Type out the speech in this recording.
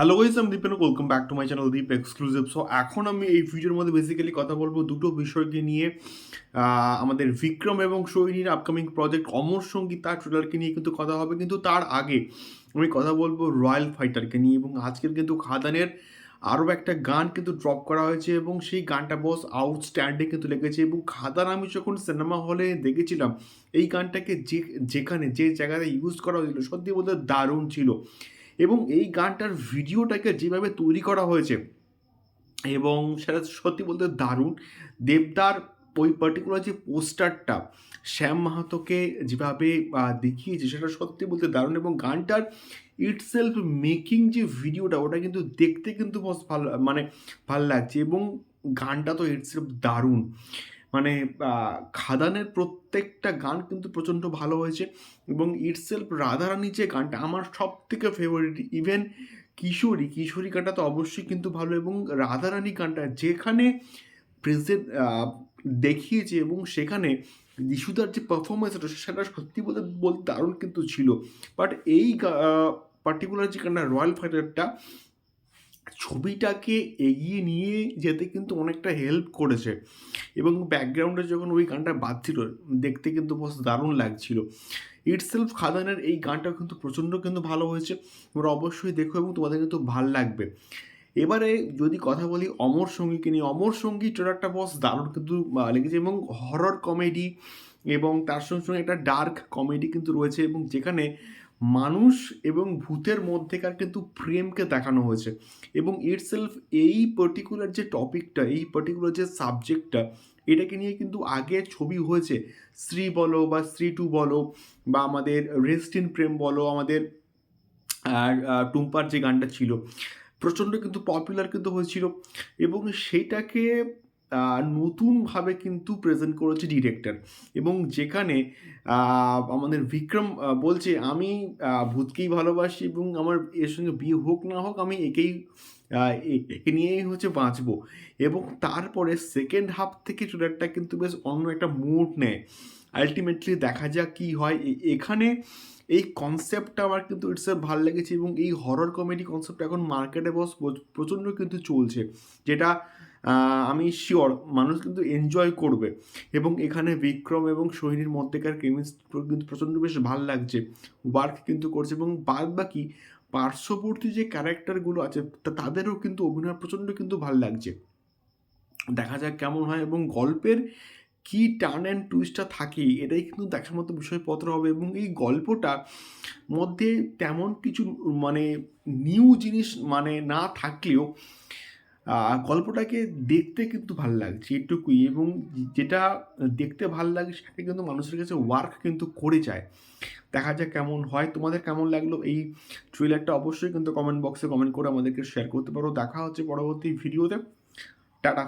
Hello guys আমি Dipen welcome back to my channel Deep exclusive so এখন আমি এই ভিডিওর মধ্যে বেসিক্যালি কথা বলব দুটো বিষয়কে নিয়ে। আমাদের বিক্রম এবং সৈনীর আপকামিং প্রজেক্ট অমর সংগীত তার ট্রেলারকে নিয়ে কিন্তু কথা হবে। কিন্তু তার আগে আমি কথা বলব রয়্যাল ফাইটারকে নিয়ে এবং আজকের কিন্তু খাদানের আরও একটা গান কিন্তু ড্রপ করা হয়েছে এবং সেই গানটা বস আউটস্ট্যান্ডিং কিন্তু লেগেছে এবং খাদান আমি যখন সিনেমা হলে দেখেছিলাম, এই গানটাকে যে, যেখানে যে জায়গাতে ইউজ করা হয়েছিল, সত্যি বলতে দারুণ ছিল। এবং এই গানটার ভিডিওটাকে যেভাবে তৈরি করা হয়েছে, এবং সেটা সত্যি বলতে দারুণ। দেবদার ওই পার্টিকুলার যে পোস্টারটা শ্যাম মাহাতোকে যেভাবে দেখিয়েছে, সেটা সত্যি বলতে দারুণ এবং গানটার ইটসেলফ মেকিং যে ভিডিওটা, ওটা কিন্তু দেখতে কিন্তু ভালো মানে ভালো লাগছে এবং গানটা তো ইটসেলফ দারুণ। মানে খাদানের প্রত্যেকটা গান কিন্তু প্রচণ্ড ভালো হয়েছে এবং ইটসেলফ রাধারানী যে গানটা আমার সব থেকে ফেভারিট ইভেন কিশোরী কিশোরী গানটা তো অবশ্যই কিন্তু ভালো এবং রাধারানী গানটা যেখানে প্রেজেন্ট দেখিয়েছে এবং সেখানে যিশুদার যে পারফরমেন্স সেটা সত্যি বলতে বলতে দারুণ কিন্তু ছিল। বাট এই পার্টিকুলার যে গানটা রয়্যাল ফাইটারটা ছবিটাকে এগিয়ে নিয়ে যেতে কিন্তু অনেকটা হেল্প করেছে। এবং ব্যাকগ্রাউন্ডে যখন ওই গানটা বাজছিল, দেখতে কিন্তু বস দারুণ লাগছিল। ইটসেলফ খাদানের এই গানটা কিন্তু প্রচণ্ড কিন্তু ভালো হয়েছে। তোমরা অবশ্যই দেখো এবং তোমাদের কিন্তু ভালো লাগবে। এবারে যদি কথা বলি অমর সঙ্গীকে নিয়ে, অমর সঙ্গী ট্রেলারটা বস দারুণ কিন্তু লেগেছে এবং হরর কমেডি এবং তার সঙ্গে সঙ্গে একটা ডার্ক কমেডি কিন্তু রয়েছে এবং যেখানে মানুষ এবং ভূতের মধ্যেকার কিন্তু প্রেমকে দেখানো হয়েছে এবং ইটসেলফ এই পার্টিকুলার যে টপিকটা এই পার্টিকুলার যে সাবজেক্টটা এটাকে নিয়ে কিন্তু আগে ছবি হয়েছে। স্ত্রী বলো বা স্ত্রী টু বলো বা আমাদের রেস্ট ইন প্রেম বলো, আমাদের টুম্পার যে গানটা ছিল, প্রচণ্ড কিন্তু পপুলার কিন্তু হয়েছিল এবং সেইটাকে নতুনভাবে কিন্তু প্রেজেন্ট করেছে ডিরেক্টর এবং যেখানে আমাদের বিক্রম বলছে, আমি ভূতকেই ভালোবাসি এবং আমার এর সঙ্গে বিয়ে হোক না হোক, আমি একেই একে নিয়েই হচ্ছে বাঁচবো। এবং তারপরে সেকেন্ড হাফ থেকে ট্রেলারটা কিন্তু বেশ অন্য একটা মুড নেয়। আলটিমেটলি দেখা যাক কী হয়। এখানে এই কনসেপ্টটা আমার কিন্তু ইটস ভালো লেগেছে এবং এই হরর কমেডি কনসেপ্ট এখন মার্কেটে বস প্রচণ্ড কিন্তু চলছে। যেটা আমি শিওর মানুষ কিন্তু এনজয় করবে। এবং এখানে বিক্রম এবং সোহিনীর মধ্যেকার কেমিস্ট্রি কিন্তু প্রচণ্ড বেশ ভালো লাগছে। ওয়ার্ক কিন্তু করছে এবং বাদ বাকি পার্শ্ববর্তী যে ক্যারেক্টারগুলো আছে তাদেরও কিন্তু অভিনয় প্রচণ্ড কিন্তু ভালো লাগছে। দেখা যাক কেমন হয় এবং গল্পের কি টার্ন অ্যান্ড টুইস্টটা থাকে, এটাই কিন্তু দেখার মতো বিষয়পত্র হবে। এবং এই গল্পটা মধ্যে তেমন কিছু মানে নিউ জিনিস মানে না থাকলেও গল্পটাকে দেখতে কিন্তু ভালো লাগছে এটুকুই এবং যেটা দেখতে ভালো লাগে সেটা কিন্তু মানুষের কাছে ওয়ার্ক কিন্তু করে যায়। দেখা যাক কেমন হয়। তোমাদের কেমন লাগল এই ট্রেলারটা অবশ্যই কিন্তু কমেন্ট বক্সে কমেন্ট করে আমাদেরকে শেয়ার করতে পারো। দেখা হচ্ছে পরবর্তী ভিডিওতে টাটা।